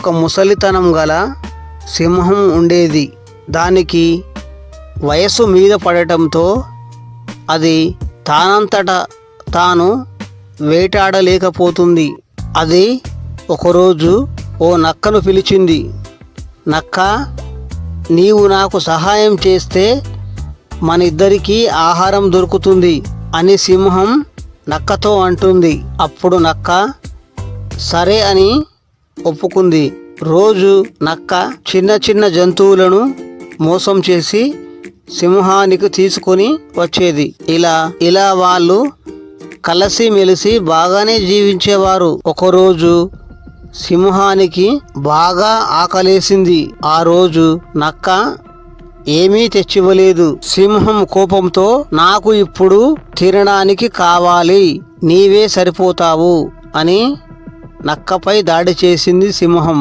ఒక ముసలితనం గల సింహం ఉండేది. దానికి వయసు మీద పడటంతో అది తానంతట తాను వేటాడలేకపోతుంది. అది ఒకరోజు ఓ నక్కను పిలిచింది. నక్క నీవు నాకు సహాయం చేస్తే మన ఇద్దరికీ ఆహారం దొరుకుతుంది అని సింహం నక్కతో అంటుంది. అప్పుడు నక్క సరే అని ఒప్పుకుంది. రోజు నక్క చిన్న చిన్న జంతువులను మోసం చేసి సింహానికి తీసుకొని వచ్చేది. ఇలా ఇలా వాళ్ళు కలిసి మెలిసి బాగానే జీవించేవారు. ఒకరోజు సింహానికి బాగా ఆకలేసింది. ఆ రోజు నక్క ఏమీ తెచ్చివ్వలేదు. సింహం కోపంతో నాకు ఇప్పుడు తినడానికి కావాలి. నీవే సరిపోతావు అని నక్కపై దాడి చేసింది సింహం.